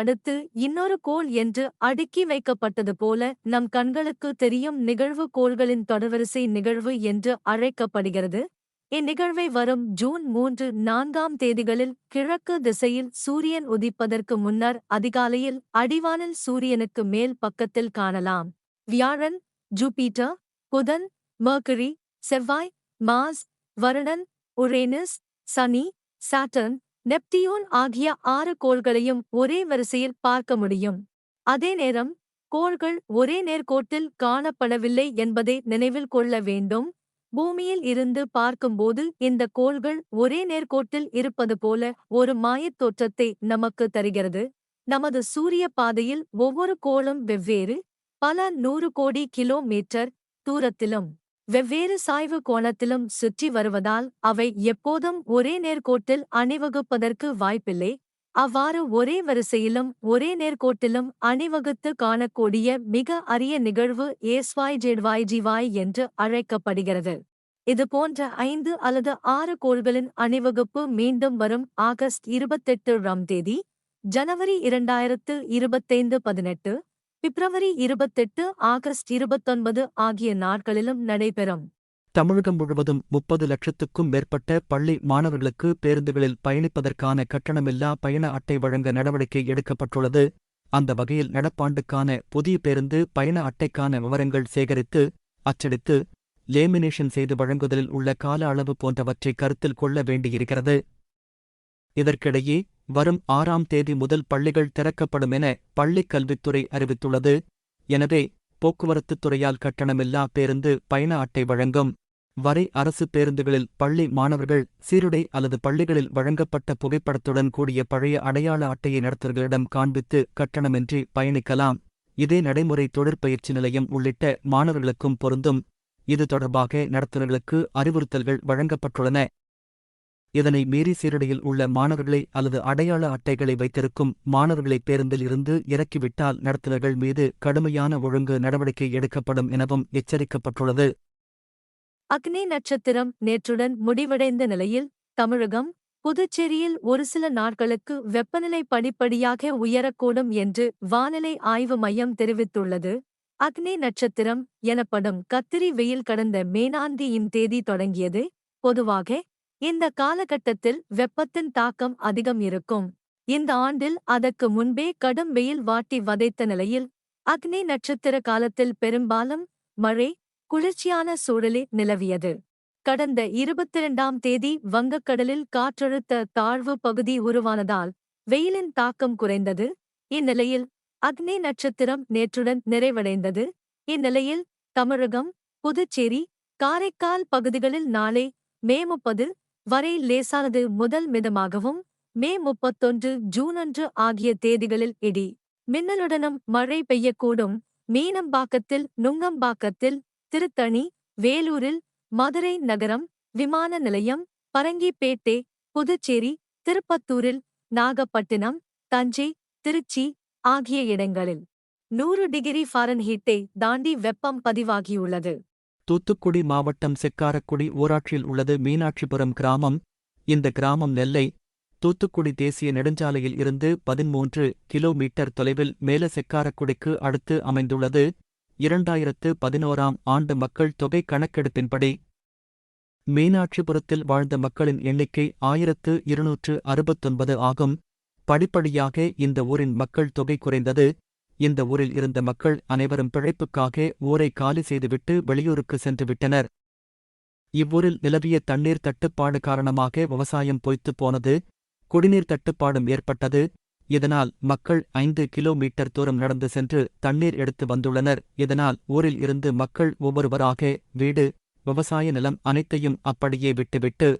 அடுத்து இன்னொரு கோள் என்று அடுக்கி வைக்கப்பட்டது போல நம் கண்களுக்கு தெரியும் நிகழ்வு கோள்களின் தொடர்வரிசை நிகழ்வு என்று அழைக்கப்படுகிறது. இந்நிகழ்வை வரும் ஜூன் மூன்று நான்காம் தேதிகளில் கிழக்கு திசையில் சூரியன் உதிப்பதற்கு முன்னர் அதிகாலையில் அடிவானில் சூரியனுக்கு மேல் பக்கத்தில் காணலாம். வியாழன் ஜூபிட்டர் புதன் மர்க்கரி செவ்வாய் மாஸ் வருணன் உரேனஸ் சனி சாட்டர்ன் நெப்டியூன் ஆகிய ஆறு கோள்களையும் ஒரே வரிசையில் பார்க்க முடியும். அதே நேரம் கோள்கள் ஒரே நேர்கோட்டில் காணப்படவில்லை என்பதை நினைவில் கொள்ள வேண்டும். பூமியில் இருந்து பார்க்கும்போது இந்த கோள்கள் ஒரே நேர்கோட்டில் இருப்பது போல ஒரு மாயத் தோற்றத்தை நமக்கு தருகிறது. நமது சூரிய பாதையில் ஒவ்வொரு கோளும் வெவ்வேறு பல நூறு கோடி கிலோமீட்டர் தூரத்திலும். வெவ்வேறு சாய்வு கோணத்திலும் சுற்றி வருவதால் அவை எப்போதும் ஒரே நேர்கோட்டில் அணிவகுப்பதற்கு வாய்ப்பில்லை. அவ்வாறு ஒரே வரிசையிலும் ஒரே நேர்கோட்டிலும் அணிவகுத்து காணக்கூடிய மிக அரிய நிகழ்வு ஏஸ்வாய் ஜெட்வாய் ஜிவாய் என்று அழைக்கப்படுகிறது. இது போன்ற ஐந்து அல்லது ஆறு கோள்களின் அணிவகுப்பு மீண்டும் வரும் ஆகஸ்ட் இருபத்தெட்டு ராம் தேதி ஜனவரி இரண்டாயிரத்து இருபத்தைந்து பதினெட்டு பிப்ரவரி இருபத்தெட்டு ஆகஸ்ட் இருபத்தொன்பது ஆகிய நாட்களிலும் நடைபெறும். தமிழகம் முழுவதும் முப்பது லட்சத்துக்கும் மேற்பட்ட பள்ளி மாணவர்களுக்கு பேருந்துகளில் பயணிப்பதற்கான கட்டணமில்லா பயண அட்டை வழங்க நடவடிக்கை எடுக்கப்பட்டுள்ளது. அந்த வகையில் நடப்பாண்டுக்கான புதிய பேருந்து பயண அட்டைக்கான விவரங்கள் சேகரித்து அச்சடித்து லேமினேஷன் செய்து வழங்குதலில் உள்ள கால அளவு போன்றவற்றை கருத்தில் கொள்ள வேண்டியிருக்கிறது. இதற்கிடையே வரும் ஆறாம் தேதி முதல் பள்ளிகள் திறக்கப்படும் என பள்ளிக் கல்வித்துறை அறிவித்துள்ளது. எனவே போக்குவரத்துத் துறையால் கட்டணமில்லா பேருந்து பயண அட்டை வழங்கும். வரை அரசு பேருந்துகளில் பள்ளி மாணவர்கள் சீருடை அல்லது பள்ளிகளில் வழங்கப்பட்ட புகைப்படத்துடன் கூடிய பழைய அடையாள அட்டையை நடத்துவர்களிடம் காண்பித்து கட்டணமின்றி பயணிக்கலாம். இதே நடைமுறை தொழிற்பயிற்சி நிலையம் உள்ளிட்ட மாணவர்களுக்கும் பொருந்தும். இது தொடர்பாக நடத்துனர்களுக்கு அறிவுறுத்தல்கள் வழங்கப்பட்டுள்ளன. இதனை மீறி சீரடியில் உள்ள மாணவர்களை அல்லது அடையாள அட்டைகளை வைத்திருக்கும் மாணவர்களை பேருந்தில் இருந்து இறக்கிவிட்டால் நடத்துனர்கள் மீது கடுமையான ஒழுங்கு நடவடிக்கை எடுக்கப்படும் எனவும் எச்சரிக்கப்பட்டுள்ளது. அக்னி நட்சத்திரம் நேற்றுடன் முடிவடைந்த நிலையில் தமிழகம் புதுச்சேரியில் ஒரு சில நாட்களுக்கு வெப்பநிலை படிப்படியாக உயரக்கூடும் என்று வானிலை ஆய்வு மையம் தெரிவித்துள்ளது. அக்னி நட்சத்திரம் எனப்படும் கத்திரி வெயில் கடந்த மேனாந்தியின் தேதி தொடங்கியது. பொதுவாக இந்த காலகட்டத்தில் வெப்பத்தின் தாக்கம் அதிகம் இருக்கும். இந்த ஆண்டில் அதற்கு முன்பே கடும் வெயில் வாட்டி வதைத்த நிலையில் அக்னி நட்சத்திர காலத்தில் பெரும்பாலும் மழை குளிர்ச்சியான சூழலே நிலவியது. கடந்த இருபத்திரண்டாம் தேதி வங்கக்கடலில் காற்றழுத்த தாழ்வு பகுதி உருவானதால் வெயிலின் தாக்கம் குறைந்தது. இந்நிலையில் அக்னி நட்சத்திரம் நேற்றுடன் நிறைவடைந்தது. இந்நிலையில் தமிழகம் புதுச்சேரி காரைக்கால் பகுதிகளில் நாளை மே முப்பது வரை லேசானது முதல் மிதமாகவும் மே முப்பத்தொன்று ஜூன் அன்று ஆகிய தேதிகளில் இடி. மின்னலுடனும் மழை பெய்யக்கூடும். மீனம்பாக்கத்தில் நுங்கம்பாக்கத்தில் திருத்தணி வேலூரில் மதுரை நகரம் விமான நிலையம் பரங்கிப்பேட்டை புதுச்சேரி திருப்பத்தூரில் நாகப்பட்டினம் தஞ்சை திருச்சி ஆகிய இடங்களில். நூறு டிகிரி ஃபாரன்ஹீட்டை தாண்டி வெப்பம் பதிவாகியுள்ளது. தூத்துக்குடி மாவட்டம் செக்காரக்குடி ஊராட்சியில் உள்ளது மீனாட்சிபுரம் கிராமம். இந்த கிராமம் நெல்லை தூத்துக்குடி தேசிய நெடுஞ்சாலையில் இருந்து பதிமூன்று கிலோமீட்டர் தொலைவில் மேல செக்காரக்குடிக்கு அடுத்து அமைந்துள்ளது. இரண்டாயிரத்து பதினோராம் ஆண்டு மக்கள் தொகை கணக்கெடுப்பின்படி மீனாட்சிபுரத்தில் வாழ்ந்த மக்களின் எண்ணிக்கை ஆயிரத்து இருநூற்று அறுபத்தொன்பது ஆகும். படிப்படியாக இந்த ஊரின் மக்கள் தொகை குறைந்தது. இந்த ஊரில் இருந்த மக்கள் அனைவரும் பிழைப்புக்காக ஊரை காலி செய்துவிட்டு வெளியூருக்கு சென்று விட்டனர் இவ்வூரில் நிலவிய தண்ணீர் தட்டுப்பாடு காரணமாக விவசாயம் பொய்த்துப் போனது. குடிநீர் தட்டுப்பாடும் ஏற்பட்டது. இதனால் மக்கள் ஐந்து கிலோமீட்டர் தூரம் நடந்து சென்று தண்ணீர் எடுத்து வந்துள்ளனர். இதனால் ஊரில் இருந்து மக்கள் ஒவ்வொருவராக வீடு விவசாய நிலம் அனைத்தையும் அப்படியே விட்டுவிட்டு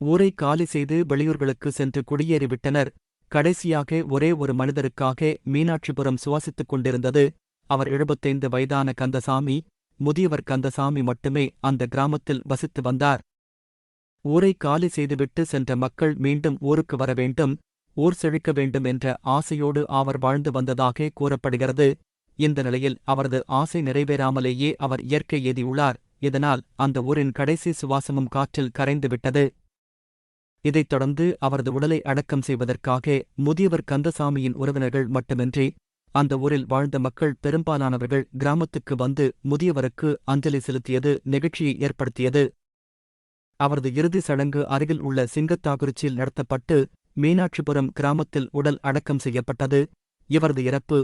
ஊரை காலி செய்து வெளியூர்களுக்கு சென்று குடியேறிவிட்டனர். கடைசியாக ஒரே ஒரு மனிதருக்காக மீனாட்சிபுரம் சுவாசித்துக் கொண்டிருந்தது அவர் எழுபத்தைந்து வயதான கந்தசாமி முதியவர் கந்தசாமி மட்டுமே அந்த கிராமத்தில் வசித்து வந்தார். ஊரை காலி செய்துவிட்டு சென்ற மக்கள் மீண்டும் ஊருக்கு வர வேண்டும் ஊர் செழிக்க வேண்டும் என்ற ஆசையோடு அவர் வாழ்ந்து வந்ததாக கூறப்படுகிறது. இந்த நிலையில் அவரது ஆசை நிறைவேறாமலேயே அவர் இயற்கை ஏதியுள்ளார் இதனால் அந்த ஊரின் கடைசி சுவாசமும் காற்றில் கரைந்துவிட்டது இதைத் தொடர்ந்து அவரது உடலை அடக்கம் செய்வதற்காக முதியவர் கந்தசாமியின் உறவினர்கள் மட்டுமின்றி அந்த ஊரில் வாழ்ந்த மக்கள் பெரும்பாலானவர்கள் கிராமத்துக்கு வந்து முதியவருக்கு அஞ்சலி செலுத்தியது நிகழ்ச்சியை ஏற்படுத்தியது. அவரது இறுதிச் சடங்கு அருகில் உள்ள சிங்கத்தாகுறிச்சியில் நடத்தப்பட்டு மீனாட்சிபுரம் கிராமத்தில் உடல் அடக்கம் செய்யப்பட்டது. இவரது இறப்பு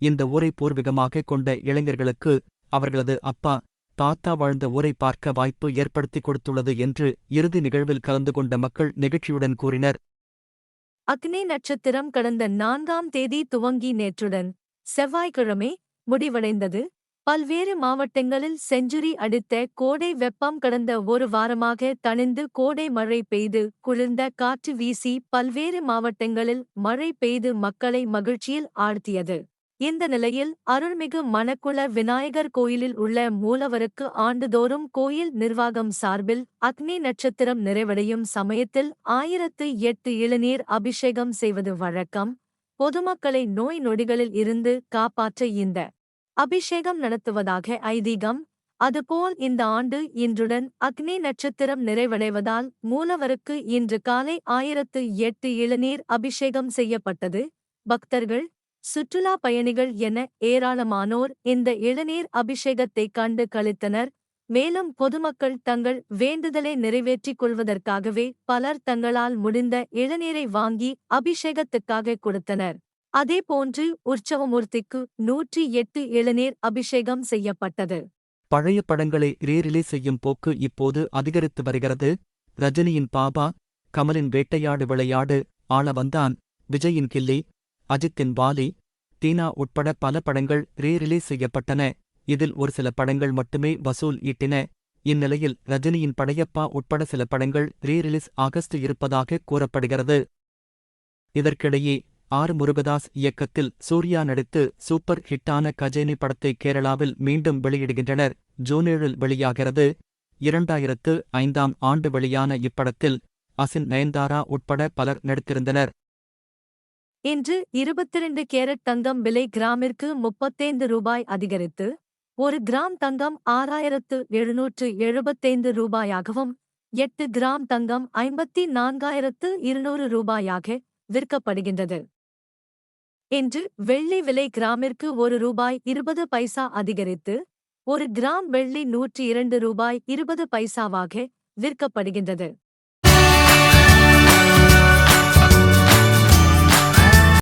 இந்த ஊரை பூர்வீகமாக கொண்ட இளைஞர்களுக்கு அவர்களது அப்பா தாத்தா வாழ்ந்த ஊரை பார்க்க வாய்ப்பு ஏற்படுத்திக் கொடுத்துள்ளது என்று இறுதி நிகழ்வில் கலந்து கொண்ட மக்கள் நெகிழ்ச்சியுடன் கூறினர். அக்னி நட்சத்திரம் கடந்த நான்காம் தேதி துவங்கி நேற்றுடன் செவ்வாய்க்கிழமை முடிவடைந்தது. பல்வேறு மாவட்டங்களில் செஞ்சுரி அடித்த கோடை வெப்பம் கடந்த ஒரு வாரமாக தணிந்து கோடை மழை பெய்து குளிர்ந்த காற்று வீசி பல்வேறு மாவட்டங்களில் மழை பெய்து மக்களை மகிழ்ச்சியில் ஆழ்த்தியது. இந்த நிலையில் அருள்மிகு மணக்குள விநாயகர் கோயிலில் உள்ள மூலவருக்கு ஆண்டுதோறும் கோயில் நிர்வாகம் சார்பில் அக்னி நட்சத்திரம் நிறைவடையும் சமயத்தில் ஆயிரத்து எட்டு இளநீர் அபிஷேகம் செய்வது வழக்கம். பொதுமக்களை நோய் நொடிகளில் இருந்து காப்பாற்ற இந்த அபிஷேகம் நடத்துவதாக ஐதீகம். அதுபோல் இந்த ஆண்டு இன்றுடன் அக்னி நட்சத்திரம் நிறைவடைவதால் மூலவருக்கு இன்று காலை ஆயிரத்து எட்டு இளநீர் அபிஷேகம் செய்யப்பட்டது. பக்தர்கள் சுற்றுலா பயணிகள் என ஏராளமானோர் இந்த இளநீர் அபிஷேகத்தை கண்டு கழித்தனர் மேலும் பொதுமக்கள் தங்கள் வேண்டுதலை நிறைவேற்றிக் கொள்வதற்காகவே பலர் தங்களால் முடிந்த இளநீரை வாங்கி அபிஷேகத்துக்காக கொடுத்தனர். அதேபோன்று உற்சவமூர்த்திக்கு நூற்றி எட்டு இளநீர் அபிஷேகம் செய்யப்பட்டது. பழைய படங்களை ரீரிலீஸ் செய்யும் போக்கு இப்போது அதிகரித்து வருகிறது. ரஜினியின் பாபா கமலின் வேட்டையாடு விளையாடு ஆள வந்தான் விஜயின் கில்லி அஜித்தின் வாலி தீனா உட்பட பல படங்கள் ரீரிலீஸ் செய்யப்பட்டன. இதில் ஒரு சில படங்கள் மட்டுமே வசூல் ஈட்டின. இந்நிலையில் ரஜினியின் படையப்பா உட்பட சில படங்கள் ரீரிலீஸ் ஆகஸ்ட் இருப்பதாக கூறப்படுகிறது. இதற்கிடையே ஆர். முருகதாஸ் இயக்கத்தில் சூர்யா நடித்து சூப்பர் ஹிட்டான கஜேனி படத்தை கேரளாவில் மீண்டும் வெளியிடுகின்றனர். ஜூன் ஏழில் வெளியாகிறது. இரண்டாயிரத்து ஐந்தாம் ஆண்டு வெளியான இப்படத்தில் அசின் நயன்தாரா உட்பட பலர் நடித்திருந்தனர். இன்று இருபத்திரண்டு கேரட் தங்கம் விலை கிராமிற்கு முப்பத்தைந்து ரூபாய் அதிகரித்து ஒரு கிராம் தங்கம் ஆறாயிரத்து எழுநூற்று எழுபத்தைந்து ரூபாயாகவும் எட்டு கிராம் தங்கம் ஐம்பத்தி நான்காயிரத்து இருநூறு ரூபாயாக விற்கப்படுகின்றது. இன்று வெள்ளி விலை கிராமிற்கு ஒரு ரூபாய் இருபது பைசா அதிகரித்து ஒரு கிராம் வெள்ளி நூற்றி இரண்டு ரூபாய் இருபது பைசாவாக விற்கப்படுகின்றது.